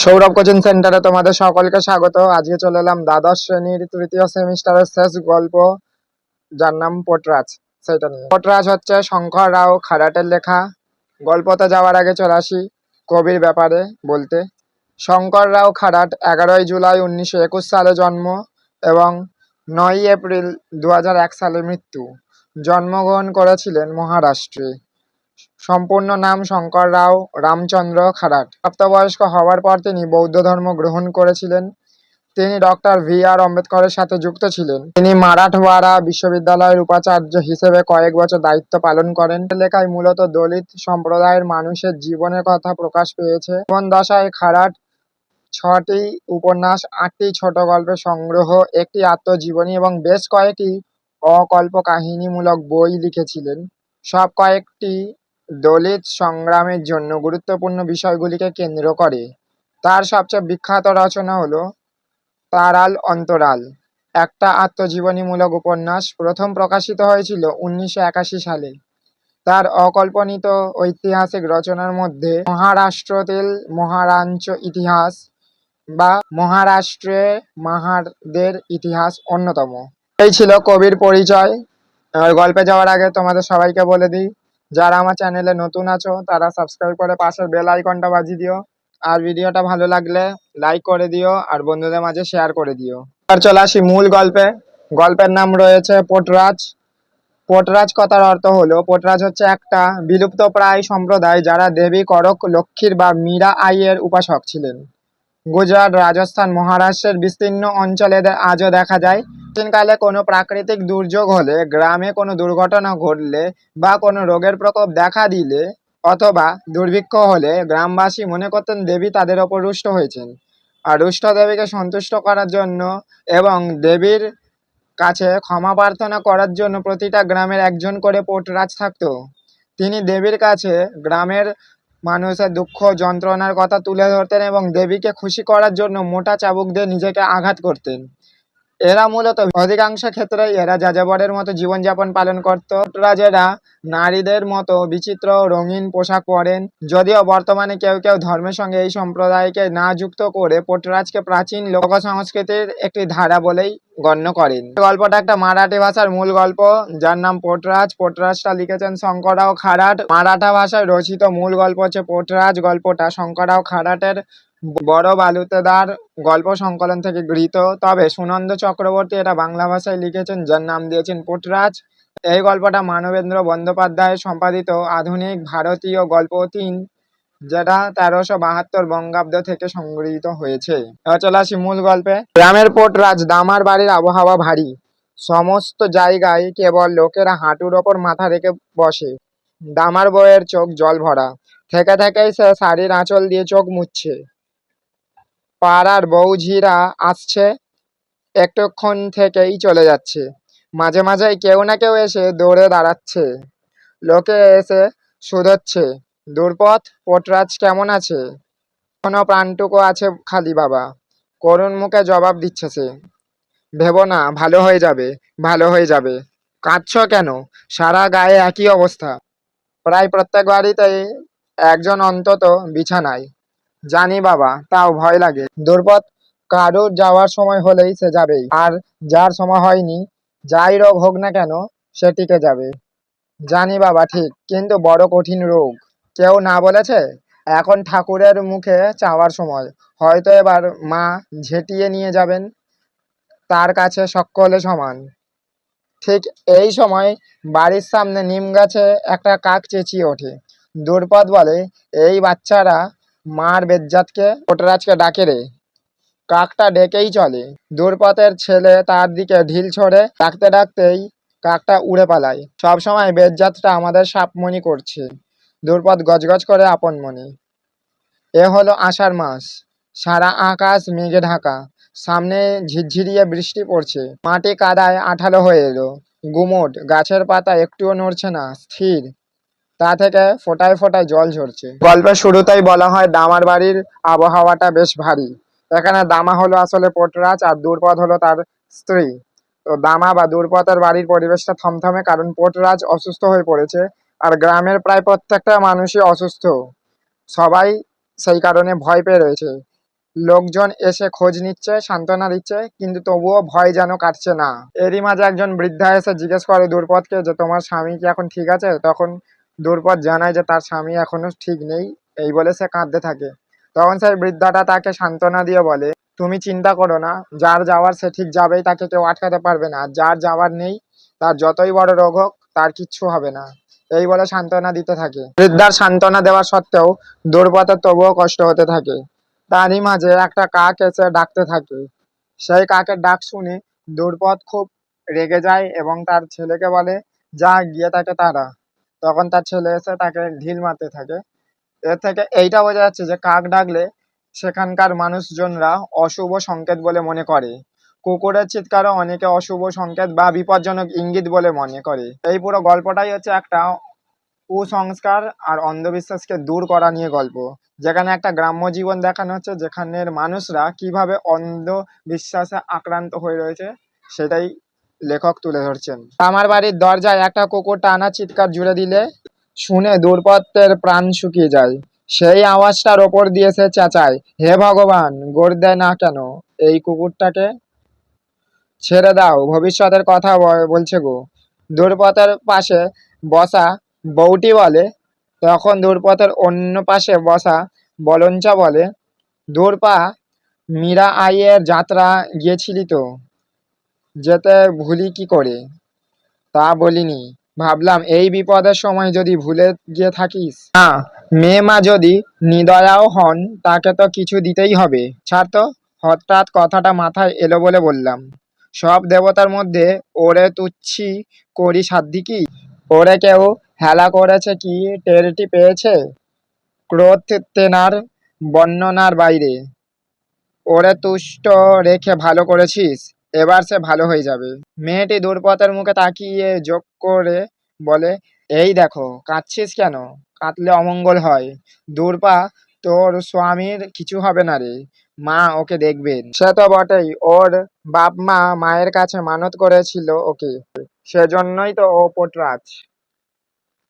Sourav coaching সেন্টারে তোমাদের সকলকে স্বাগত। আজকে চলে এলাম দ্বাদশ শ্রেণির তৃতীয় সেমিস্টারের শেষ গল্প, যার নাম পোটরাজ। সেটা নিয়ে। পোটরাজ হচ্ছে শঙ্কর রাও খারাটের লেখা। গল্পতে যাওয়ার আগে চলে আসি কবির ব্যাপারে বলতে। শঙ্কর রাও খারাট এগারোই জুলাই উনিশশো একুশ সালে জন্ম এবং নয়ই এপ্রিল দু সালে মৃত্যু। জন্মগ্রহণ করেছিলেন মহারাষ্ট্রে। সম্পূর্ণ নাম শঙ্কর রাও, রামচন্দ্র খারাট। প্রাপ্তবয়স্ক হওয়ার পর তিনি বৌদ্ধ ধর্ম গ্রহণ করেছিলেন। তিনি ডক্টর ভি আর আম্বেদকরের সাথে যুক্ত ছিলেন। তিনি মারাঠওয়াড়া বিশ্ববিদ্যালয়ের উপাচার্য হিসেবে কয়েক বছর দায়িত্ব পালন করেন। লেখায় মূলত দলিত সম্প্রদায়ের মানুষের জীবনের কথা প্রকাশ পেয়েছে। জীবন দশায় খারাট ছটি উপন্যাস, আটটি ছোট গল্পের সংগ্রহ, একটি আত্মজীবনী এবং বেশ কয়েকটি অকল্প কাহিনীমূলক বই লিখেছিলেন। সব কয়েকটি দলিত সংগ্রামের জন্য গুরুত্বপূর্ণ বিষয়গুলিকে কেন্দ্র করে। তার সবচেয়ে বিখ্যাত রচনা হলো তারাল অন্তরাল। একটা আত্মজীবনীমূলক উপন্যাস প্রথম প্রকাশিত হয়েছিল উনিশশো একাশি সালে। তার অকল্পনিত ঐতিহাসিক রচনার মধ্যে মহারাষ্ট্রতেল মহারাঞ্চ ইতিহাস বা মহারাষ্ট্রে মাহারদের ইতিহাস অন্যতম। এই ছিল কবির পরিচয়। গল্পে যাওয়ার আগে তোমাদের সবাইকে বলে দিই যারা আমার চ্যানেলে নতুন আছো, তারা সাবস্ক্রাইব করে পাশের বেল আইকনটা বাজিয়ে দিও। আর ভিডিওটা ভালো লাগলে লাইক করে দিও, আর বন্ধুদের মাঝে শেয়ার করে দিও। আর চলে আসি মূল গল্পে। গল্পের নাম রয়েছে পোটরাজ। পোটরাজ কথার অর্থ হলো, পোটরাজ হচ্ছে একটা বিলুপ্ত প্রায় সম্প্রদায় যারা দেবী, করক, লক্ষ্মীর বা মীরা আইয়ের উপাসক ছিলেন। গুজরাট, রাজস্থান, মহারাষ্ট্রের বিস্তীর্ণ অঞ্চলে আজও দেখা যায়। প্রাচীনকালে কোনো প্রাকৃতিক দুর্যোগ হলে, গ্রামে কোনো দুর্ঘটনা ঘটলে বা কোনো রোগের প্রকোপ দেখা দিলে অথবা দুর্ভিক্ষ হলে গ্রামবাসী মনে করতেন দেবী তাদের ওপর রুষ্ট হয়েছেন। আর রুষ্ট দেবীকে সন্তুষ্ট করার জন্য এবং দেবীর কাছে ক্ষমা প্রার্থনা করার জন্য প্রতিটা গ্রামের একজন করে পোটরাজ থাকতো। তিনি দেবীর কাছে গ্রামের মানুষের দুঃখ, যন্ত্রণার কথা তুলে ধরতেন এবং দেবীকে খুশি করার জন্য মোটা চাবুক দিয়ে নিজেকে আঘাত করতেন। এরা মূলত অধিকাংশ ক্ষেত্রে এরা যাযাবরের মতো জীবনযাপন পালন করত। রাজেরা নারীদের মতো বিচিত্র রঙিন পোশাক পরেন। যদিও বর্তমানে কেউ কেউ ধর্মের সঙ্গে এই সম্প্রদায়কে না যুক্ত করে পোটরাজকে প্রাচীন লোক সংস্কৃতির একটি ধারা বলেই গণ্য করেন। গল্পটা একটা মারাঠি ভাষার মূল গল্প, যার নাম পোটরাজ। পোটরাজটা লিখেছেন শঙ্করাও খারাট। মারাঠা ভাষায় রচিত মূল গল্প হচ্ছে পোটরাজ। গল্পটা শঙ্করাও খারাটের বড় বালুতেদার গল্প সংকলন থেকে গৃহীত। তবে সুনন্দ চক্রবর্তী এটা বাংলা ভাষায় লিখেছেন, যার নাম দিয়েছেন পোটরাজ। এই গল্পটা মানবেন্দ্র বন্দ্যোপাধ্যায়ের সম্পাদিত আধুনিক ভারতীয় গল্প তিন, যেটা তেরোশো বাহাত্তর বঙ্গাব্দ থেকে সংগৃহীত হয়েছে। চলে আসি মূল গল্পে। গ্রামের পোটরাজ দামার বাড়ির আবহাওয়া ভারী। সমস্ত জায়গায় কেবল লোকেরা হাঁটুর ওপর মাথা রেখে বসে। দামার বইয়ের চোখ জল ভরা। থেকে থেকেই সে শাড়ির আঁচল দিয়ে চোখ মুছছে। পাড়ার বৌঝিরা আসছে, একটুক্ষণ থেকেই চলে যাচ্ছে। মাঝে মাঝে কেউ না কেউ এসে দৌড়ে দাঁড়াচ্ছে। লোকে এসে শুধোচ্ছে, দুর্পথ, পটরাজ কেমন আছে? কোনো প্রাণটুকু আছে খালি বাবা। করুণ মুখে জবাব দিচ্ছে সে। ভেবো না, ভালো হয়ে যাবে, ভালো হয়ে যাবে। কাঁদছ কেন? সারা গায়ে একই অবস্থা। প্রায় প্রত্যেক বাড়িতেই একজন অন্তত বিছানায় জানি বাবা, তাও ভয় লাগে। দুর্পথ কারোর যাওয়ার সময় হলেই সে যাবেই আর যার সময় হয়নি, যাই রোগ হোক না কেন, সে টিকে যাবে। জানি বাবা, ঠিক, কিন্তু বড় কঠিন রোগ। কেউ না বলেছে? এখন ঠাকুরের মুখে চাওয়ার সময়। হয়তো এবার মা ঝেঁটিয়ে নিয়ে যাবেন। তার কাছে সকলে সমান। ঠিক এই সময় বাড়ির সামনে নিম গাছে একটা কাক চেঁচিয়ে ওঠে। দুর্পদ বলে, এই বাচ্চারা মার বেজ্জাতকে পোটরাজকে ডাকে রে। কাকটা ডেকেই চলে। দূরপথের ছেলে তার দিকে ঢিল ছড়ে, ডাকতে ডাকতেই কাকটা উড়ে পালায়। সবসময় বেজ্জাতটা আমাদের সাপমণি করছে। দূরপথ গজগজ করে আপন মনে। এ হলো আষাঢ় মাস। সারা আকাশ মেঘে ঢাকা। সামনে ঝিরঝিরিয়ে বৃষ্টি পড়ছে। মাটি কাদায় আঠালো হয়ে এলো। গুমোট, গাছের পাতা একটুও নড়ছে না। স্থির। তা থেকে ফোটায় ফোটায় জল ঝরছে। গল্পের শুরুতেই বলা হয়, দামার বাড়ির আবহাওয়াটা বেশ ভারী। এখানে দামা হলো আসলে পোটরাজ আর দুর্পদ হলো তার স্ত্রী। তো দামা বা দুর্পদের বাড়ির পরিবেশটা থমথমে কারণ পোটরাজ অসুস্থ হয়ে পড়েছে আর গ্রামের প্রায় প্রত্যেকটা মানুষই অসুস্থ। সবাই সেই কারণে ভয় পেয়ে রয়েছে। লোকজন এসে খোঁজ নিচ্ছে, সান্ত্বনা দিচ্ছে, কিন্তু তবুও ভয় যেন কাটছে না। এরই মাঝে একজন বৃদ্ধা এসে জিজ্ঞেস করে দুর্পদকে যে, তোমার স্বামী কি এখন ঠিক আছে? তখন দুর্পদ জানায় যে তার স্বামী এখনও ঠিক নেই, এই বলে সে কাঁদতে থাকে। তখন সেই বৃদ্ধাটা তাকে সান্ত্বনা দিয়ে বলে, তুমি চিন্তা করো না, যার যাওয়ার সে ঠিক যাবেই, তাকে কেউ আটকাতে পারবে না। যার যাওয়ার নেই, তার যতই বড় রোগ হোক, তার কিচ্ছু হবে না। এই বলে সান্ত্বনা দিতে থাকে। বৃদ্ধার সান্ত্বনা দেওয়া সত্ত্বেও দুর্পথের তবুও কষ্ট হতে থাকে। তারই মাঝে একটা কাক এসে ডাকতে থাকে। সেই কাকের ডাক শুনে দুর্পদ খুব রেগে যায় এবং তার ছেলেকে বলে, যা, গিয়ে তাকে তারা তখন তার ছেলে এসে তাকে ঢিল মারতে থাকে। এর থেকে এইটা বোঝা যাচ্ছে যে কাক ডাকলে সেখানকার মানুষজনরা অশুভ সংকেত বলে মনে করে। কুকুরের চিৎকারও অনেকে অশুভ সংকেত বা বিপজ্জনক ইঙ্গিত বলে মনে করে। এই পুরো গল্পটাই হচ্ছে একটা কুসংস্কার আর অন্ধবিশ্বাসকে দূর করা নিয়ে গল্প। যেখানে একটা গ্রাম্য জীবন দেখানো হচ্ছে, যেখানের মানুষরা কীভাবে অন্ধবিশ্বাসে আক্রান্ত হয়ে রয়েছে, সেটাই লেখক তুলে ধরছেন। আমার বাড়ির দরজায় একটা কুকুর টানা চিৎকার জুড়ে দিলে শুনে দুর্পত্তের প্রাণ শুকিয়ে যায়। সেই আওয়াজটার ওপর দিয়ে সে চেঁচায়, হে ভগবান, গোর দেয় না কেন? এই কুকুরটাকে ছেড়ে দাও, ভবিষ্যতের কথা বলছে গো। দুর্পথের পাশে বসা বউটি বলে, তখন দুর্পথের অন্য পাশে বসা বলঞ্চা বলে দূরপা মীরা আইয়ের যাত্রা গিয়েছিলি তো? যেতে ভুলি কি করে? তা বলিনি। ভাবলাম এই বিপদের সময় যদি ভুলে গিয়ে থাকিস। না, মেয়ে মা যদি নিদয়াও হন, তাকে তো কিছু দিতেই হবে। ছাড় তো, হঠাৎ কথাটা মাথায় এলো বলে বললাম। সব দেবতার মধ্যে ওরে তুচ্ছি করি সাধ্যি কি? ওরে কেউ হেলা করেছে কি? টেরটি পেয়েছে? ক্রোধ তেনার বর্ণনার বাইরে। ওরে তুষ্ট রেখে ভালো করেছিস। এবার সে ভালো হয়ে যাবে। মেয়েটি দুর্পথের মুখে তাকিয়ে যোগ করে বলে, এই দেখো, কাঁদছিস কেন? কাঁদলে অমঙ্গল হয়। দূর্পা তোর স্বামীর কিছু হবে না রে। মা ওকে দেখবেন। সে তো বটেই, ওর বাপ মা মায়ের কাছে মানত করেছিল ওকে। সেজন্যই তো ও পোটরাজ।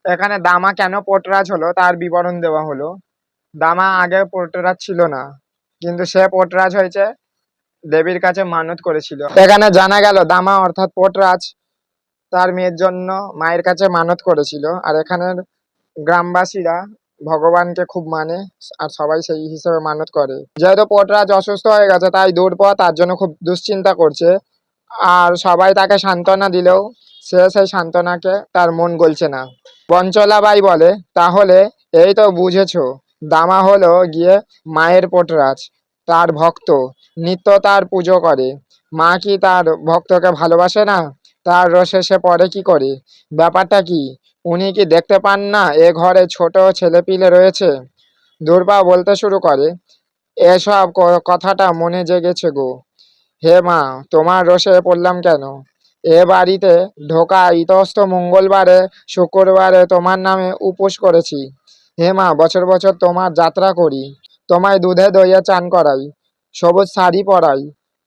এখানে দামা কেন পোটরাজ হলো তার বিবরণ দেওয়া হলো। দামা আগে পোটরাজ ছিল না, কিন্তু সে পোটরাজ হয়েছে দেবীর কাছে মানত করেছিল। এখানে জানা গেল, দামা অর্থাৎ পোটরাজ তার মেয়ের জন্য মায়ের কাছে মানত করেছিল। আর এখানের গ্রামবাসীরা ভগবানকে খুব মানে আর সবাই সেই হিসেবে মানত করে। যেহেতু পোটরাজ অসুস্থ হয়ে গেছে, তাই দূরপথ তার জন্য খুব দুশ্চিন্তা করছে। আর সবাই তাকে সান্ত্বনা দিলেও সে সেই সান্ত্বনাকে তার মন গলছে না। বঞ্চলাবাই বলে, তাহলে এই তো বুঝেছ, দামা হলো গিয়ে মায়ের পোটরাজ। তার ভক্ত। নিত্য তার পুজো করে। মা কি তার ভক্তকে ভালোবাসে না? তার রসে সে পরে কি করে? ব্যাপারটা কি? উনি কি দেখতে পান না এ ঘরে ছোট ছেলেপিলে রয়েছে? দুর্বা বলতে শুরু করে। এসব কথাটা মনে জেগেছে গো। হে মা, তোমার রসে পড়লাম কেন? এ বাড়িতে ঢোকা ইতস্ত মঙ্গলবারে, শুক্রবারে তোমার নামে উপোস করেছি। হে মা, বছর বছর তোমার যাত্রা করি। তোমায় দুধে দইয়ে চান করাই, সবুজ শাড়ি পরাই,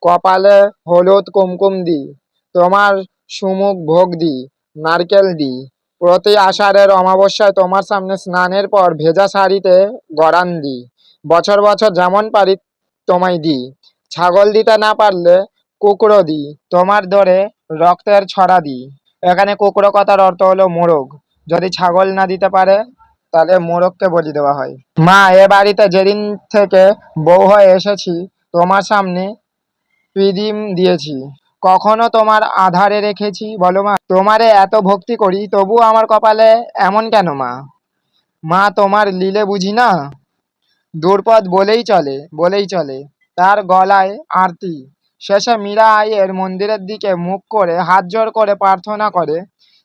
কপালে হলুদ কুমকুম দিই, তোমার সুমুখ ভোগ দিই, নারকেল দিই। প্রতি আষাঢ়ের অমাবস্যায় তোমার সামনে স্নানের পর ভেজা শাড়িতে গড়ান দিই। বছর বছর যেমন পারি তোমায় দিই। ছাগল দিতে না পারলে কুকড়ো দিই, তোমার ধরে রক্তের ছড়া দিই। এখানে কুকড়ো কথার অর্থ হলো মোরগ। যদি ছাগল না দিতে পারে তাহলে মোরগকে বলি দেওয়া হয়। মা, এ বাড়িতে যেদিন থেকে বউ হয়ে এসেছি, তোমার সামনে পিদিম দিয়েছি। কখনো তোমার আধারে রেখেছি, বলো মা। তোমারে এত ভক্তি করি তবু আমার কপালে এমন কেন মা? মা, তোমার লীলে বুঝি না? দূরপথ বলেই চলে বলেই চলে। তার গলায় আরতি। শেষে মীরা আইয়ের মন্দিরের দিকে মুখ করে, হাত জোড় করে প্রার্থনা করে,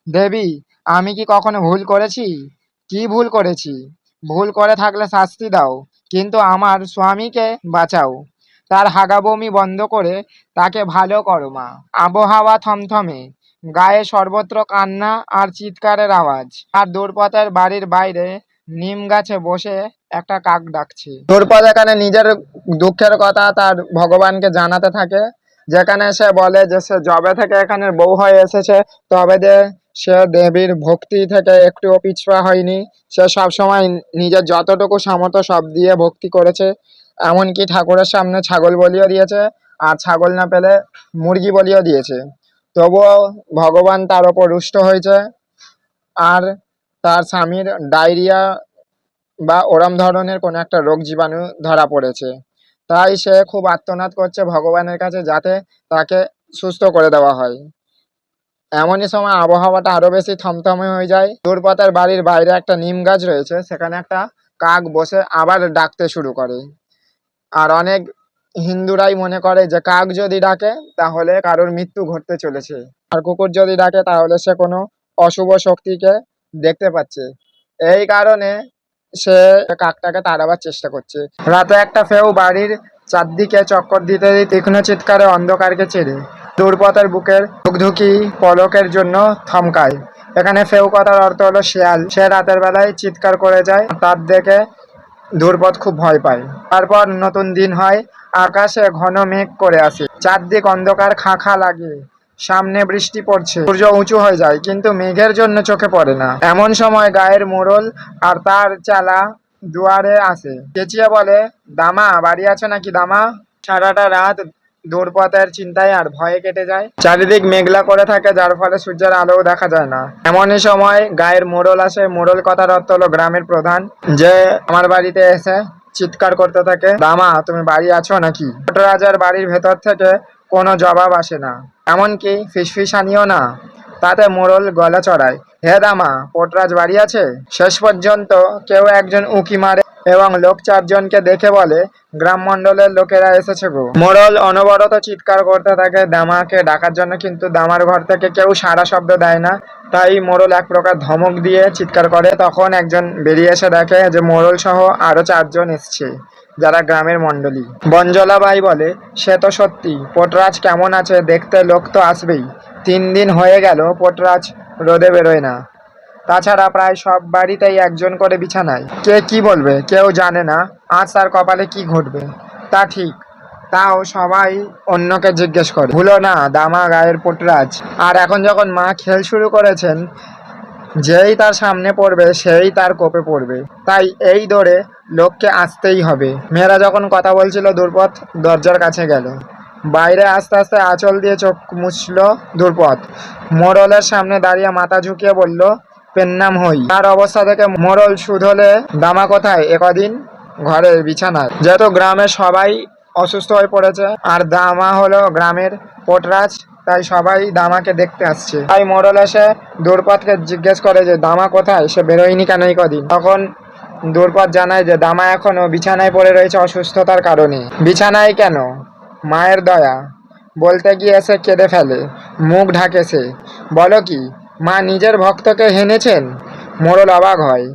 দেবী, আমি কি কখনো ভুল করেছি? কি ভুল করেছি? ভুল করে থাকলে শাস্তি দাও, কিন্তু আমার স্বামীকে বাঁচাও। তার হাগাবমি বন্ধ করে তাকে ভালো করো মা। আবহাওয়া থমথমে, গায়ে সর্বত্র কান্না আর চিৎকারের আওয়াজ, আর দূরপথের বাড়ির বাইরে নিম গাছে বসে একটা কাক ডাকছে। দূরপথ এখানে নিজের দুঃখের কথা তার ভগবানকে জানাতে থাকে। যেখানে সে বলে যে সে জবে থেকে এখানে বউ হয়ে এসেছে, তবে যে সে দেবীর ভক্তি থেকে একটুও পিছপা হয়নি। সে সবসময় নিজের যতটুকু সামর্থ্য সব দিয়ে ভক্তি করেছে। এমনকি ঠাকুরের সামনে ছাগল বলিও দিয়েছে, আর ছাগল না পেলে মুরগি বলিও দিয়েছে। তবুও ভগবান তার ওপর রুষ্ট হয়েছে, আর তার স্বামীর ডায়রিয়া বা ওরম ধরনের কোনো একটা রোগ জীবাণু ধরা পড়েছে। তাই সে খুব আর্তনাদ করছে ভগবানের কাছে যাতে তাকে সুস্থ করে দেওয়া হয়। এমনই সময় আবহাওয়াটা আরও বেশি থমথমে হয়ে যায়। দূরপাতার বাড়ির বাইরে একটা নিম গাছ রয়েছে, সেখানে একটা কাক বসে আবার ডাকতে শুরু করে। আর অনেক হিন্দুরাই মনে করে যে, কাক যদি ডাকে, তাহলে কারোর মৃত্যু ঘটতে চলেছে। আর কুকুর যদি ডাকে, তাহলে সে কোনো অশুভ শক্তিকে দেখতে পাচ্ছে। এই কারণে সে কাকটাকে তাড়াবার চেষ্টা করছে। রাতে একটা ফেউ বাড়ির চারদিকে চক্কর দিতে তীক্ষ্ণ চিৎকারে অন্ধকারকে ছেড়ে দূরপথের বুকের ধুকধুকি পলকের জন্য থমকায়। এখানে ফেউ কথার অর্থ হলো শেয়াল। সে রাতের বেলায় চিৎকার করে যায়, তার দেখে দূরপথ খুব ভয় পায়। তারপর নতুন দিন হয়, আকাশে ঘন মেঘ করে আসে। চারদিক অন্ধকার খা খা লাগে। সামনে বৃষ্টি পড়ছে। সূর্য উঁচু হয়ে যায়, কিন্তু মেঘের জন্য চোখে পড়ে না। এমন সময় গায়ের মোড়ল আর তার চালা দুয়ারে আসে। চেঁচিয়ে বলে, দামা, বাড়ি আছো নাকি দামা? সারাটা রাত দূরপথের চিন্তায় আর ভয়ে কেটে যায়। চারিদিক মেঘলা করে থাকে, যার ফলে সূর্যের আলোও দেখা যায় না। এমনই সময় গায়ের মোড়ল আসে। মোড়ল কথার অর্থ হলো গ্রামের প্রধান। যে আমার বাড়িতে এসে চিৎকার করতে থাকে, দামা, তুমি বাড়ি আছো নাকি? ছোট রাজার বাড়ির ভেতর থেকে কোনো জবাব আসে না। এমনকি ফিসফিসানিও না। তাতে মোড়ল গলা চড়ায়। হে দামা, পোটরাজ বাড়ি আছে? শেষ পর্যন্ত কেউ একজন উকি মারে এবং লোক চারজনকে দেখে বলে, গ্রাম মন্ডলের লোকেরা এসেছে গো। মোড়ল অনবরত চিৎকার করতে থাকে, দামাকে ডাকার জন্য কিন্তু দামার ঘর থেকে কেউ সারা শব্দ দেয় না। তাই মোড়ল এক প্রকার ধমক দিয়ে চিৎকার করে। তখন একজন বেরিয়ে এসে দেখে যে মোড়ল সহ আরও চারজন এসছে। যারা গ্রামের মণ্ডলী। বঞ্জলা বাই বলে, সে তো সত্যি, পোটরাজ কেমন আছে দেখতে লোক তো আসবেই। তিন দিন হয়ে গেল, পোটরাজ রোদে বেরোয় না। তাছাড়া প্রায় সব বাড়িতেই একজন করে বিছানায়। কে কি বলবে, কেউ জানে না, আজ তার কপালে কি ঘটবে। তা ঠিক, তাও সবাই অন্যকে জিজ্ঞেস করে। ভুলো না, দামা গায়ের পোটরাজ। আর এখন যখন মা খেল শুরু করেছেন যেই তার সামনে পড়বে, সেই তার কোপে পড়বে। তাই এই দৌড়ে লোককে আসতেই হবে। মেয়েরা যখন কথা বলছিল, দুর্পথ দরজার কাছে গেল। বাইরে আস্তে আস্তে আঁচল দিয়ে চোখ মুছল দুর্পথ। মোড়লের সামনে দাঁড়িয়ে মাথা ঝুঁকিয়ে বলল, পেন্নাম হই। তার অবস্থা থেকে মোড়ল শুধলে দামা কোথায়? একদিন ঘরের বিছানায়। যেহেতু গ্রামের সবাই অসুস্থ হয়ে পড়েছে, আর দামা হলো গ্রামের পোটরাজ তাই সবাই দামাকে দেখতে আসছে। তাই মোড়ল এসে দূরপথকে জিজ্ঞেস করে যে, দামা কোথায়? সে বেরোয়নি কেন এই কদিন? তখন দূরপথ জানায় যে, দামা এখনও বিছানায় পড়ে রয়েছে অসুস্থতার কারণে। বিছানায় কেন? মায়ের দয়া। বলতে গিয়ে এসে কেঁদে ফেলে। মুখ ঢাকেছে। বলো কি, মা নিজের ভক্তকে হেনেছেন? মোড়ল অবাক হয়।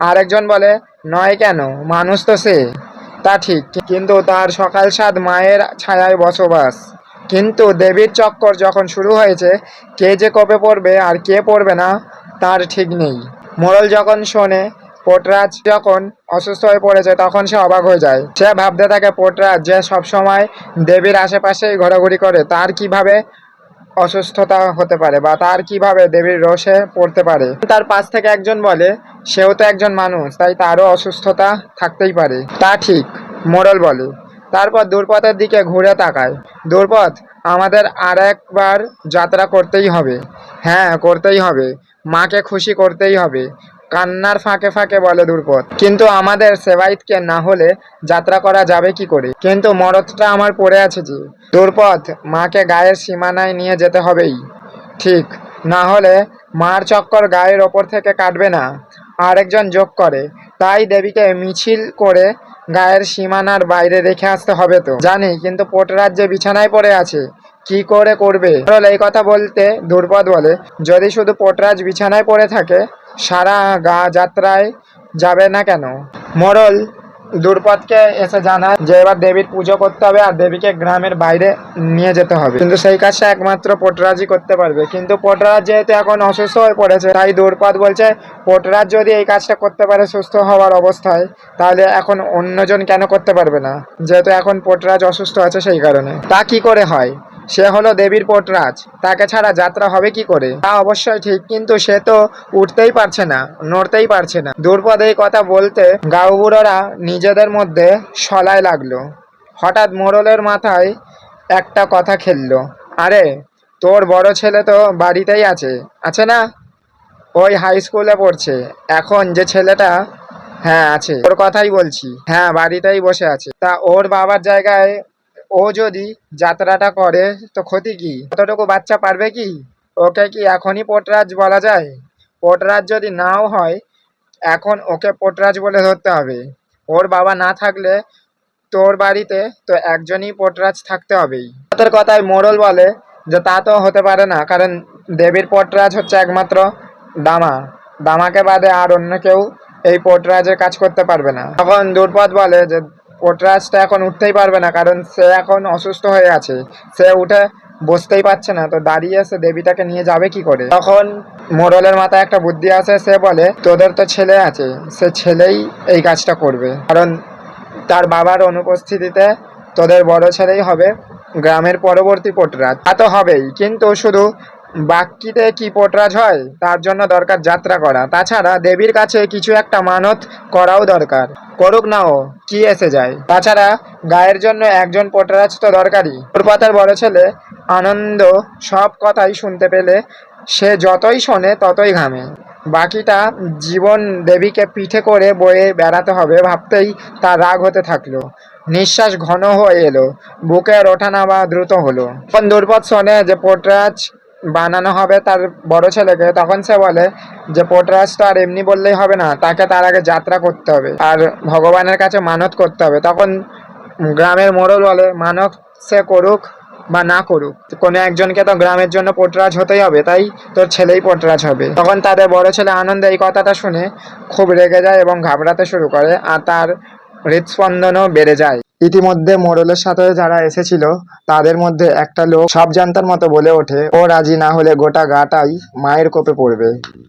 আরেকজন বলে, নয় কেন, মানুষ তো সে। তা ঠিক, কিন্তু তার সকাল সাত মায়ের ছায়ায় বসবাস। কিন্তু দেবীর চক্কর যখন শুরু হয়েছে, কে যে কবে পড়বে আর কে পড়বে না, তার ঠিক নেই। মোড়ল যখন শোনে, পোটরাজ যখন অসুস্থ হয়ে পড়েছে, তখন সে অবাক হয়ে যায়। সে ভাবতে থাকে, পোটরাজ যে সবসময় দেবীর আশেপাশেই ঘোরাঘুরি করে, তার কীভাবে অসুস্থতা হতে পারে বা তার কীভাবে দেবীর রোষে পড়তে পারে? তার পাশ থেকে একজন বলে, সেও তো একজন মানুষ, তাই তারও অসুস্থতা থাকতেই পারে। তা ঠিক মোড়ল বলে। তারপর দূরপথের দিকে ঘুরে তাকায় দূরপথ, আমাদের আর একবার যাত্রা করতেই হবে। হ্যাঁ করতেই হবে। মাকে খুশি করতেই হবে। কান্নার ফাঁকে ফাঁকে বলে দূরপথ, কিন্তু আমাদের সেবাইতকে না হলে যাত্রা করা যাবে কি করে? কিন্তু মরদটা আমার পড়ে আছে যে। দূরপথ, মাকে গায়ের সীমানায় নিয়ে যেতে হবেই। ঠিক, না হলে মার চক্কর গায়ের ওপর থেকে কাটবে না। আরেকজন যোগ করে, তাই দেবীকে মিছিল করে গায়ের সীমানার বাইরে রেখে আসতে হবে তো। জানি, কিন্তু পোটরাজ যে বিছানায় পড়ে আছে। কি করে করবে? সরল এই কথা বলতে দুর্পদ বলে, যদি শুধু পোটরাজ বিছানায় পড়ে থাকে, সারা গা যাত্রায় যাবে না কেন? মোড়ল দুর্পদকে এসে জানায় যে এবার দেবীর পুজো করতে হবে আর দেবীকে গ্রামের বাইরে নিয়ে যেতে হবে। কিন্তু সেই কাজটা একমাত্র পোটরাজই করতে পারবে। কিন্তু পোটরাজ যেহেতু এখন অসুস্থ হয়ে পড়েছে, তাই দুর্পদ বলছে, পোটরাজ যদি এই কাজটা করতে পারে সুস্থ হওয়ার অবস্থায়, তাহলে এখন অন্যজন কেন করতে পারবে না? যেহেতু এখন পোটরাজ অসুস্থ আছে সেই কারণে। তা কি করে হয়? সে হলো দেবীর পোটরাজ। তাকে ছাড়া যাত্রা হবে কি করে? তা অবশ্যই ঠিক, কিন্তু সে তো উঠতেই পারছে না, নড়তেই পারছে না। দুর্পদ এই কথা বলতে গাঁওবুড়োরা নিজেদের মধ্যে সলায় লাগল। হঠাৎ মোড়লের মাথায় একটা কথা খেললো। আরে, তোর বড় ছেলে তো বাড়িতেই আছে। আছে না? ওই হাই স্কুলে পড়ছে। এখন যে ছেলেটা হ্যাঁ আছে। ওর কথাই বলছি। হ্যাঁ বাড়িতেই বসে আছে। তা ওর বাবার জায়গায় ও যদি যাত্রাটা করে, তো ক্ষতি কি? কতটুকু বাচ্চা পারবে কি? ওকে কি এখনই পোটরাজ বলা যায়? পোটরাজ যদি নাও হয়, এখন ওকে পোটরাজ বলে ধরতে হবে। ওর বাবা না থাকলে তোর বাড়িতে তো একজনই পোটরাজ থাকতে হবেই। তোর কথায় মোড়ল বলে যে তা তো হতে পারে না, কারণ দেবীর পোটরাজ হচ্ছে একমাত্র দামা। দামাকে বাদে আর অন্য কেউ এই পোটরাজের কাজ করতে পারবে না। তখন দুর্পদ বলে যে পোটরাজটা এখন উঠতেই পারবে না, কারণ সে এখন অসুস্থ হয়ে আছে। সে উঠে বসতেই পারছে না, তো দাঁড়িয়ে সে দেবীটাকে নিয়ে যাবে কি করে? তখন মোড়লের মাথায় একটা বুদ্ধি আসে, সে বলে, তোদের তো ছেলে আছে, সে ছেলেই এই কাজটা করবে। কারণ তার বাবার অনুপস্থিতিতে তোদের বড় ছেলেই হবে গ্রামের পরবর্তী পোটরাজ। তা তো হবেই, কিন্তু শুধু বাক্যিতে কি পোটরাজ হয়? তার জন্য দরকার যাত্রা করা। তাছাড়া দেবীর কাছে কিছু একটা মানত করাও দরকার। করুক না ও, কি এসে যায়? তাছাড়া গায়ের জন্য একজন পোটরাজ তো দরকারই। ওর পাতার বড় ছেলে আনন্দ সব কথাই শুনতে পেলে, সে যতই শোনে ততই ঘামে। বাকিটা জীবন দেবীকে পিঠে করে বয়ে বেড়াতে হবে ভাবতেই তার রাগ হতে থাকল। নিঃশ্বাস ঘন হয়ে এলো। বুকের ওঠানামা দ্রুত হলো। দুর্পদ শোনে যে পোটরাজ বানানো হবে তার বড় ছেলেকে, তখন সে বলে যে পোটরাজটা আর এমনি বললেই হবে না, তাকে তার আগে যাত্রা করতে হবে আর ভগবানের কাছে মানত করতে হবে। তখন গ্রামের মোড়ল বলে, মানত সে করুক বা না করুক, কোনো একজনকে তো গ্রামের জন্য পোটরাজ হতেই হবে, তাই তোর ছেলেই পোটরাজ হবে। তখন তাদের বড় ছেলে আনন্দ এই কথাটা শুনে খুব রেগে যায় এবং ঘাবড়াতে শুরু করে আর তার হৃদস্পন্দনও বেড়ে যায়। ইতিমধ্যে মোড়লের সাথে যারা এসেছিল, তাদের মধ্যে একটা লোক সব জানতার মতো বলে ওঠে, ও রাজি না হলে গোটা গাটাই মায়ের কোপে পড়বে।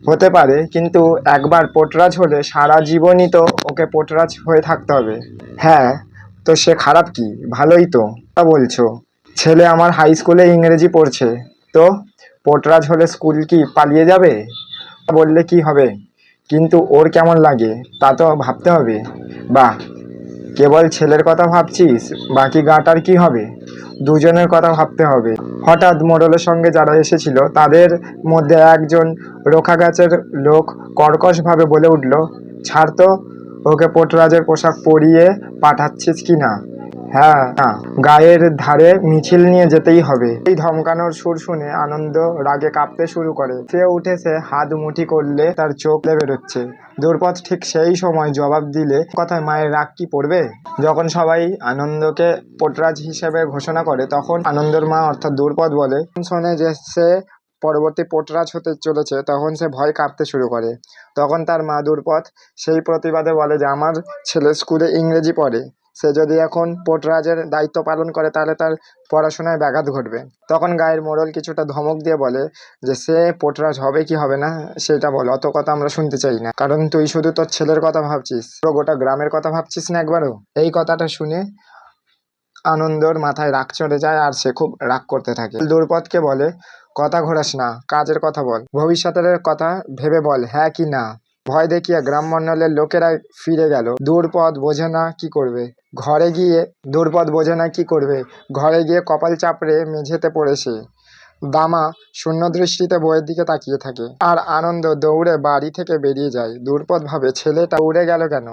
হতে পারে, কিন্তু একবার পোটরাজ হলে সারা জীবনই তো ওকে পোটরাজ হয়ে থাকতে হবে। হ্যাঁ তো সে খারাপ কি? ভালোই তো। তা বলছো, ছেলে আমার হাই স্কুলে ইংরেজি পড়ছে, তো পোটরাজ হলে স্কুল কি পালিয়ে যাবে? বললে কি হবে? কিন্তু ওর কেমন লাগে, তা তো ভাবতে হবে। বাহ কেবল ছেলের কথা ভাবছিস? বাকি গাটার কি হবে? দুজনের কথা ভাবতে হবে। হঠাৎ মোড়লের সঙ্গে যারা এসেছিল, তাদের মধ্যে একজন রোখা গাছের লোক কর্কশভাবে বলে উঠল, ছাড় তো, ওকে পোটরাজের পোশাক পরিয়ে পাঠাচ্ছিস কি না? হ্যাঁ গায়ের ধারে মিছিল নিয়ে যেতেই হবে। এই ধমকানোর সুর শুনে আনন্দ রাগে কাঁপতে শুরু করে। সে উঠেছে, হাত মুঠি করলে তার চোখ বেরোচ্ছে দুর্পথ ঠিক সেই সময় জবাব দিলে কথায় মায়ের রাগ কি পড়বে? যখন সবাই আনন্দকে পোটরাজ হিসেবে ঘোষণা করে, তখন আনন্দের মা অর্থাৎ দুর্পদ বলে, শোনে যে সে পরবর্তী পোটরাজ হতে চলেছে, তখন সে ভয় কাঁপতে শুরু করে। তখন তার মা দুর্পথ সেই প্রতিবাদে বলে যে, আমার ছেলে স্কুলে ইংরেজি পড়ে। সে যদি এখন পোটরাজের দায়িত্ব পালন করে, তাহলে তার পড়াশোনায় ব্যাঘাত ঘটবে। তখন গায়ের মোড়ল কিছুটা ধমক দিয়ে বলে যে, সে পোটরাজ হবে কি হবে না, সেটা বল, অত কথা আমরা শুনতে চাই না। কারণ তুই শুধু তোর ছেলের কথা ভাবছিস, পুরো গোটা গ্রামের কথা ভাবছিস না একবারও? এই কথাটা শুনে আনন্দর মাথায় রাগ চড়ে যায় আর সে খুব রাগ করতে থাকে। দুর্পদকে বলে কথা ঘোরাস না, কাজের কথা বল। ভবিষ্যতের কথা ভেবে বল হ্যাঁ কি না? ভয় দেখিয়ে গ্রাম মণ্ডলের লোকেরা ফিরে গেল। দূরপথ বোঝে না কি করবে। ঘরে গিয়ে দূরপথ বোঝে না কি করবে। ঘরে গিয়ে কপাল চাপড়ে মেঝেতে পড়েছে দামা শূন্য দৃষ্টিতে বইয়ের দিকে তাকিয়ে থাকে আর আনন্দ দৌড়ে বাড়ি থেকে বেরিয়ে যায়। দূরপথ ভাবে, ছেলেটা উড়ে গেল কেন?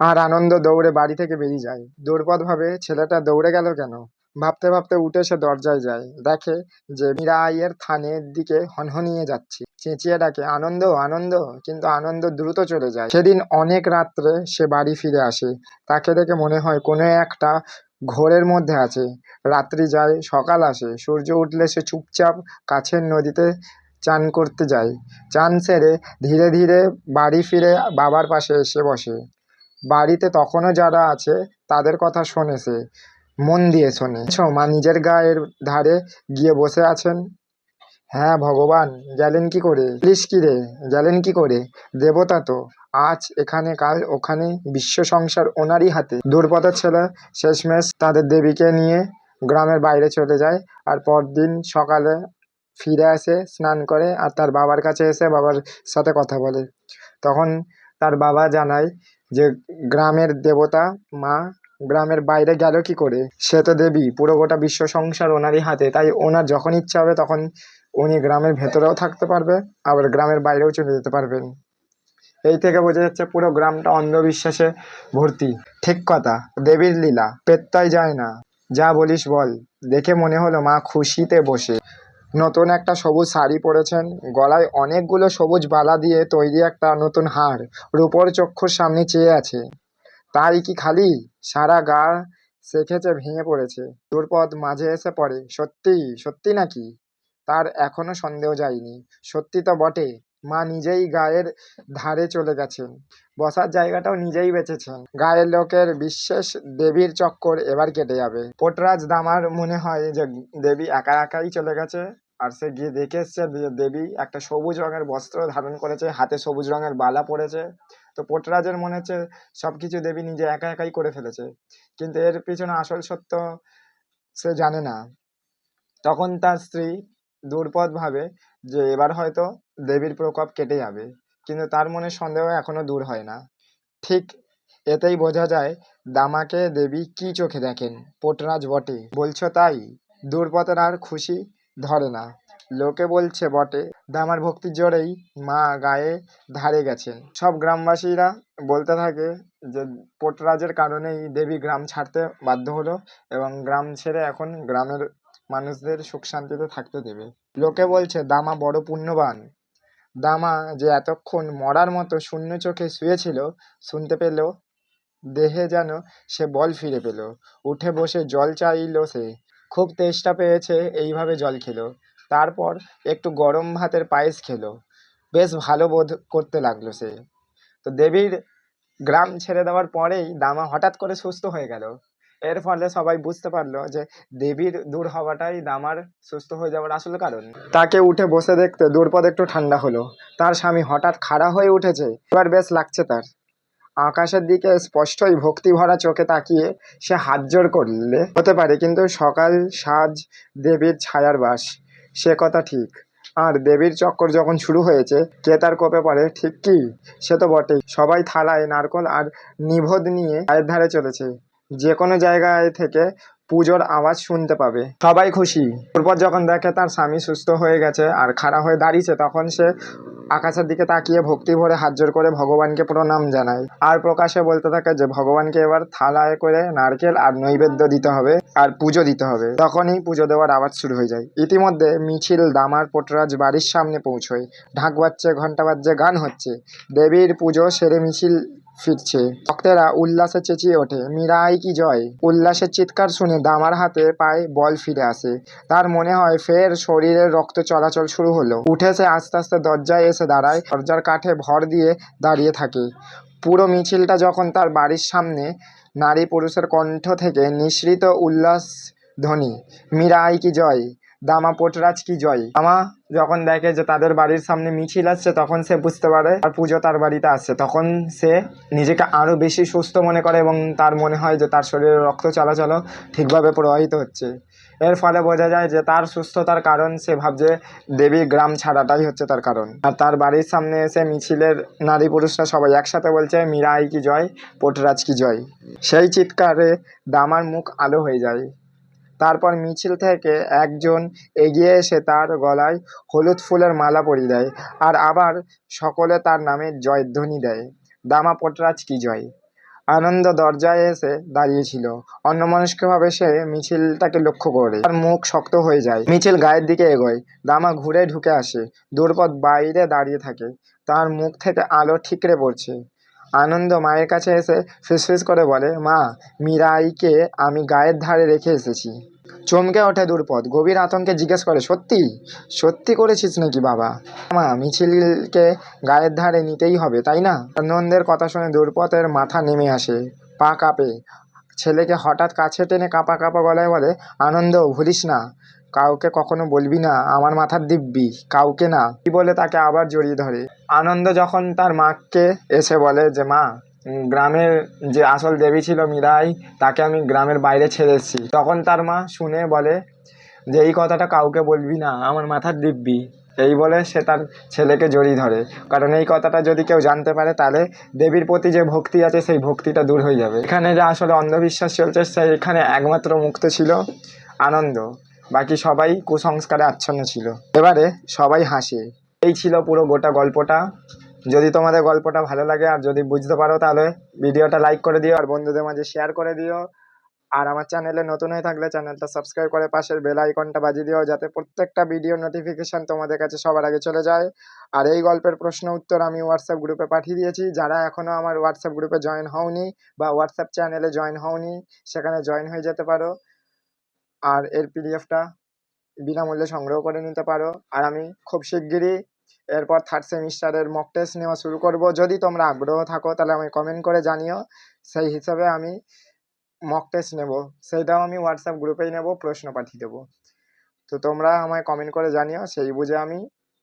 আর আনন্দ দৌড়ে বাড়ি থেকে বেরিয়ে যায়। দূরপথ ভাবে, ছেলেটা দৌড়ে গেল কেন? ভাবতে ভাবতে উঠে সে দরজায় যায়। দেখে যে মীরা আইয়ের থানের দিকে হনহনিয়ে যাচ্ছে। চেঁচিয়ে ডাকে, আনন্দ আনন্দ। কিন্তু আনন্দ দ্রুত চলে যায়। সেদিন অনেক রাত্রে সে বাড়ি ফিরে আসে। তাকে দেখে মনে হয় কোনো একটা ঘোরের মধ্যে আছে। রাত্রি যায়, সকাল আসে। সূর্য উঠলে সে চুপচাপ কাছের নদীতে চান করতে যায়। চান সেরে ধীরে ধীরে বাড়ি ফিরে বাবার পাশে এসে বসে। বাড়িতে তখনও যারা আছে, তাদের কথা শোনে সে। মন দিয়ে শোনে। মা নিজের গায়ের ধারে গিয়ে বসে আছেন। হ্যাঁ ভগবান, গেলেন কি করে? প্লিজ কি রে? গেলেন কি করে? দেবতা তো। আজ এখানে, কাল ওখানে, বিশ্ব সংসার ওনারই হাতে। দুর্পথের ছেলে শেষমেশ তাদের দেবীকে নিয়ে গ্রামের বাইরে চলে যায় আর পরদিন সকালে ফিরে আসে, স্নান করে আর তার বাবার কাছে এসে বাবার সাথে কথা বলে। তখন তার বাবা জানায় যে গ্রামের দেবতা মা গ্রামের বাইরে গেল কি করে? সে তো দেবী, পুরো গোটা বিশ্ব সংসার ওনারই হাতে। তাই ওনার যখন ইচ্ছা হবে তখন উনি গ্রামের ভেতরেও থাকতে পারবে, আবার গ্রামের বাইরেও চলে যেতে পারবেন। এই থেকে বোঝা যাচ্ছে পুরো গ্রামটা অন্ধবিশ্বাসে ভর্তি। ঠিক কথা, দেবীর লীলা, পেত্তাই যায় না। যা বলিস বল, দেখে মনে হলো মা খুশিতে বসে। নতুন একটা সবুজ শাড়ি পরেছেন, গলায় অনেকগুলো সবুজ বালা দিয়ে তৈরি একটা নতুন হার, রূপোর চক্ষুর সামনে চেয়ে আছে। তাই কি খালি? সারা গা সেখেছে ভেঙে পড়েছে। দুর্পদ মাঝে এসে পড়ে সত্যি সত্যি নাকি? তার এখনও সন্দেহ যায়নি। সত্যি তো বটে, মা নিজেই গায়ের ধারে চলে গেছেন। বসার জায়গাটাও নিজেই বেঁচেছেন। গায়ের লোকের বিশ্বাস দেবীর চক্কর এবার কেটে যাবে। পোটরাজ দামার মনে হয় যে দেবী একা একাই চলে গেছে, আর সে গিয়ে দেখে এসছে দেবী একটা সবুজ রঙের বস্ত্র ধারণ করেছে, হাতে সবুজ রঙের বালা পরেছে। তো পোটরাজের মনে হচ্ছে সবকিছু দেবী নিজে একা একাই করে ফেলেছে। কিন্তু এর পিছনে আসল সত্য সে জানে না। তখন তার স্ত্রী দুর্পদ ভাবে যে এবার হয়তো দেবীর প্রকোপ কেটে যাবে, কিন্তু তার মনে সন্দেহ এখনও দূর হয় না। ঠিক এতেই বোঝা যায় দামাকে দেবী কি চোখে দেখেন, পোটরাজ বটে। বলছো তাই? দুর্পদের আর খুশি ধরে না। লোকে বলছে, বটে, দামার ভক্তির জোরেই মা গায়ে ধারে গেছেন। সব গ্রামবাসীরা বলতে থাকে যে, পোটরাজের কারণেই দেবী গ্রাম ছাড়তে বাধ্য হলো এবং গ্রাম ছেড়ে এখন গ্রামের মানুষদের সুখ শান্তিতে থাকতে দেবে। লোকে বলছে, দামা বড় পুণ্যবান। দামা যে এতক্ষণ মরার মতো শূন্য চোখে শুয়েছিল, শুনতে পেল, দেহে যেন সে বল ফিরে পেল। উঠে বসে জল চাইল সে। খুব তেষ্টা পেয়েছে, এইভাবে জল খেলো। তারপর একটু গরম ভাতের পায়েস খেলো। বেশ ভালো বোধ করতে লাগল সে। তো দেবীর গ্রাম ছেড়ে দেওয়ার পরেই দামা হঠাৎ করে সুস্থ হয়ে গেল। এর ফলে সবাই বুঝতে পারল যে দেবীর দূর হওয়াটাই দামার সুস্থ হয়ে যাওয়ার আসল কারণ। তাকে উঠে বসে দেখতে দুর্পদ একটু ঠান্ডা হলো। তার স্বামী হঠাৎ খাড়া হয়ে উঠেছে। এবার বেশ লাগছে তার। আকাশের দিকে স্পষ্টই ভক্তি ভরা চোখে তাকিয়ে সে হাত জোড় করলে হতে পারে, কিন্তু সকাল সাজ দেবীর ছায়ার বাস। সে কথা ঠিক। আর দেবীর চক্কর যখন শুরু হয়েছে, কে তার কোপে পড়ে, ঠিক কি? সে তো বটেই। সবাই থালায় নারকল আর নিভোদ নিয়ে গায়ের ধারে চলেছে। যে কোনো জায়গায় থেকে পুজোর আওয়াজ শুনতে পাবে। সবাই খুশি। তারপর যখন দেখে তার স্বামী সুস্থ হয়ে গেছে আর খাড়া হয়ে দাঁড়িয়েছে, তখন সে আকাশের দিকে তাকিয়ে ভক্তি ভরে হাত জোর করে ভগবানকে প্রণাম জানায় আর প্রকাশে বলতে থাকে যে, ভগবানকে এবার থালায় করে নারকেল আর নৈবেদ্য দিতে হবে আর পুজো দিতে হবে। তখনই পুজো দেওয়ার আওয়াজ শুরু হয়ে যায়। ইতিমধ্যে মিছিল, দামার পটরাজ বাড়ির সামনে পৌঁছয়। ঢাক বাজছে ঘণ্টা বাজছে, গান হচ্ছে। দেবীর পুজো সেরে মিছিল ফিরছে। ভক্তেরা উল্লাসে চেঁচিয়ে ওঠে, মীরাই কি জয়? উল্লাসের চিৎকার শুনে দামার হাতে পায়ে বল ফিরে আসে। তার মনে হয় ফের শরীরের রক্ত চলাচল শুরু হলো। উঠেছে আস্তে আস্তে দরজায় এসে দাঁড়ায়, দরজার কাঠে ভর দিয়ে দাঁড়িয়ে থাকে। পুরো মিছিলটা যখন তার বাড়ির সামনে নারী পুরুষের কণ্ঠ থেকে নিঃসৃত উল্লাস ধ্বনি, মীরাই কি জয়? দামা পোটরাজ কি জয়? দামা যখন দেখে যে তাদের বাড়ির সামনে মিছিল আসছে, তখন সে বুঝতে পারে আর পুজো তার বাড়িতে আসছে। তখন সে নিজেকে আরও বেশি সুস্থ মনে করে এবং তার মনে হয় যে তার শরীরে রক্ত চলাচলও ঠিকভাবে প্রবাহিত হচ্ছে। এর ফলে বোঝা যায় যে তার সুস্থতার কারণ সে ভাবছে দেবী গ্রাম ছাড়াটাই হচ্ছে তার কারণ। আর তার বাড়ির সামনে এসে মিছিলের নারী পুরুষরা সবাই একসাথে বলছে, মীরাই কি জয়? পোটরাজ কি জয়? সেই চিৎকারে দামার মুখ আলো হয়ে যায়। তারপর মিছিল থেকে একজন এগিয়ে এসে তার গলায় হলুদ ফুলের মালা পরিয়ে দেয় আর আবার সকলে তার নামে জয়ধ্বনি দেয়। দামা পোটরাজ কি জয়? আনন্দ দরজায় এসে দাঁড়িয়েছিল। অন্যমনস্কভাবে সে মিছিলটাকে লক্ষ্য করে। তার মুখ শক্ত হয়ে যায়। মিছিল গায়ের দিকে এগোয়। দামা ঘুরে ঢুকে আসে। দুর্পদ বাইরে দাঁড়িয়ে থাকে। তার মুখ থেকে আলো ঠিকরে পড়ছে। আনন্দ মায়ের কাছে এসে ফিসফিস করে বলে, মা, মীরাইকে আমি গায়ের ধারে রেখে এসেছি। চমকে ওঠে দুর্পদ গভীর আতঙ্কে জিজ্ঞেস করে, সত্যি? সত্যি করেছিস নাকি বাবা? মা, মিছিলকে গায়ের ধারে নিতেই হবে, তাই না? নন্দের কথা শুনে দুর্পদের মাথা নেমে আসে, পা কাঁপে। ছেলেকে হঠাৎ কাছে টেনে কাঁপা কাঁপা গলায় বলে, আনন্দ, ভুলিস না। কাউকে কখনো বলবি না, আমার মাথার দিব্যি, কাউকে না। কি বলে তাকে আবার জড়িয়ে ধরে। আনন্দ যখন তার মাকে এসে বলে যে, মা গ্রামের যে আসল দেবী ছিল মীরাই, তাকে আমি গ্রামের বাইরে ছেড়ে এসেছি। তখন তার মা শুনে বলে যে, এই কথাটা কাউকে বলবি না, আমার মাথার দিব্যি। এই বলে সে তার ছেলেকে জড়িয়ে ধরে। কারণ এই কথাটা যদি কেউ জানতে পারে, তাহলে দেবীর প্রতি যে ভক্তি আছে, সেই ভক্তিটা দূর হয়ে যাবে। এখানে যা আসলে অন্ধবিশ্বাস চলছে সেইখানে একমাত্র মুক্ত ছিল আনন্দ। বাকি সবাই কুসংস্কারে আচ্ছন্ন ছিল। এবারে সবাই হাসে। এই ছিল পুরো গোটা গল্পটা। যদি তোমাদের গল্পটা ভালো লাগে আর যদি বুঝতে পারো, তাহলে ভিডিওটা লাইক করে দিও আর বন্ধুদের মাঝে শেয়ার করে দিও। আর আমার চ্যানেলে নতুন হয়ে থাকলে চ্যানেলটা সাবস্ক্রাইব করে পাশের বেল আইকনটা বাজিয়ে দিও, যাতে প্রত্যেকটা ভিডিও নোটিফিকেশান তোমাদের কাছে সবার আগে চলে যায়। আর এই গল্পের প্রশ্ন উত্তর আমি হোয়াটসঅ্যাপ গ্রুপে পাঠিয়ে দিয়েছি। যারা এখনও আমার হোয়াটসঅ্যাপ গ্রুপে জয়েন হওনি বা হোয়াটসঅ্যাপ চ্যানেলে জয়েন হওনি, সেখানে জয়েন হয়ে যেতে পারো। আর এর পিডিএফটা বিনামূল্যে সংগ্রহ করে নিতে পারো। আর আমি খুব শিগগিরই এরপর থার্ড সেমিস্টারের মক টেস্ট নেওয়া শুরু করব। যদি তোমরা আগ্রহ থাকো, তাহলে আমায় কমেন্ট করে জানিও। সেই হিসাবে আমি মক টেস্ট নেব। সেইটাও আমি হোয়াটসঅ্যাপ গ্রুপেই নেব, প্রশ্ন পাঠিয়ে দেবো। তো তোমরা আমায় কমেন্ট করে জানিও, সেই বুঝে আমি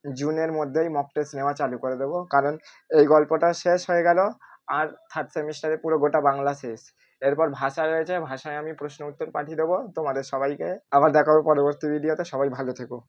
জুনের মধ্যেই মক টেস্ট নেওয়া চালু করে দেবো। কারণ এই গল্পটা শেষ হয়ে গেল, আর থার্ড সেমিস্টারে পুরো গোটা বাংলা শেষ। এরপর ভাষা রয়েছে, ভাষায় আমি প্রশ্ন উত্তর পাঠিয়ে দেবো। তোমাদের সবাইকে আবার দেখা হবে পরবর্তী ভিডিওতে সবাই ভালো থেকো।